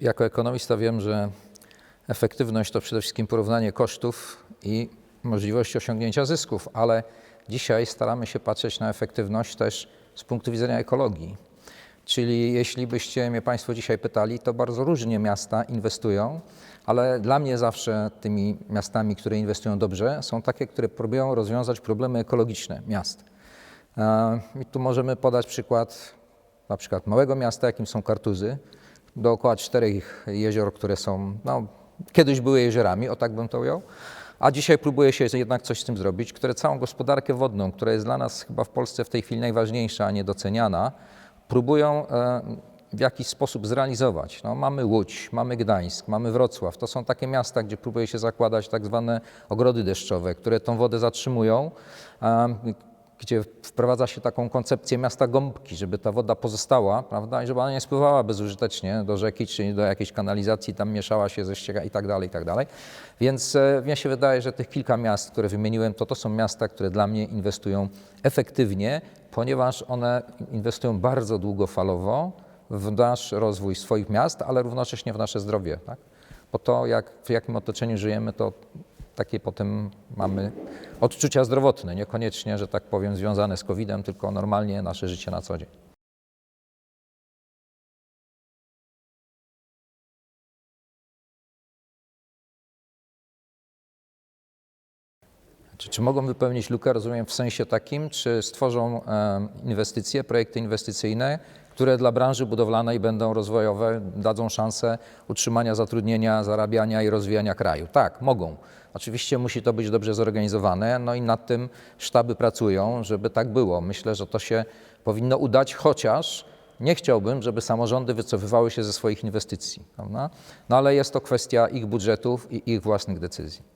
Jako ekonomista wiem, że efektywność to przede wszystkim porównanie kosztów i możliwości osiągnięcia zysków, ale dzisiaj staramy się patrzeć na efektywność też z punktu widzenia ekologii. Czyli jeśli byście mnie Państwo dzisiaj pytali, to bardzo różnie miasta inwestują, ale dla mnie zawsze tymi miastami, które inwestują dobrze, są takie, które próbują rozwiązać problemy ekologiczne miast. E, I tu możemy podać przykład na przykład małego miasta, jakim są Kartuzy, dookoła czterech jezior, które są, no, kiedyś były jeziorami, o tak bym to ujął, a dzisiaj próbuje się jednak coś z tym zrobić, które całą gospodarkę wodną, która jest dla nas chyba w Polsce w tej chwili najważniejsza, a niedoceniana, próbują e, w jakiś sposób zrealizować. No, mamy Łódź, mamy Gdańsk, mamy Wrocław. To są takie miasta, gdzie próbuje się zakładać tak zwane ogrody deszczowe, które tą wodę zatrzymują, gdzie wprowadza się taką koncepcję miasta gąbki, żeby ta woda pozostała, prawda, i żeby ona nie spływała bezużytecznie do rzeki czy do jakiejś kanalizacji, tam mieszała się ze ścieka i tak dalej, i tak dalej. Więc e, mnie się wydaje, że tych kilka miast, które wymieniłem, to to są miasta, które dla mnie inwestują efektywnie, ponieważ one inwestują bardzo długofalowo w nasz rozwój swoich miast, ale równocześnie w nasze zdrowie. Tak? Bo to, jak, w jakim otoczeniu żyjemy, to takie potem mamy odczucia zdrowotne, niekoniecznie, że tak powiem, związane z COVID-em, tylko normalnie nasze życie na co dzień. Czy, czy mogą wypełnić lukę, rozumiem, w sensie takim, czy stworzą inwestycje, projekty inwestycyjne, które dla branży budowlanej będą rozwojowe, dadzą szansę utrzymania zatrudnienia, zarabiania i rozwijania kraju? Tak, mogą. Oczywiście musi to być dobrze zorganizowane, no i nad tym sztaby pracują, żeby tak było. Myślę, że to się powinno udać, chociaż nie chciałbym, żeby samorządy wycofywały się ze swoich inwestycji, prawda? No ale jest to kwestia ich budżetów i ich własnych decyzji.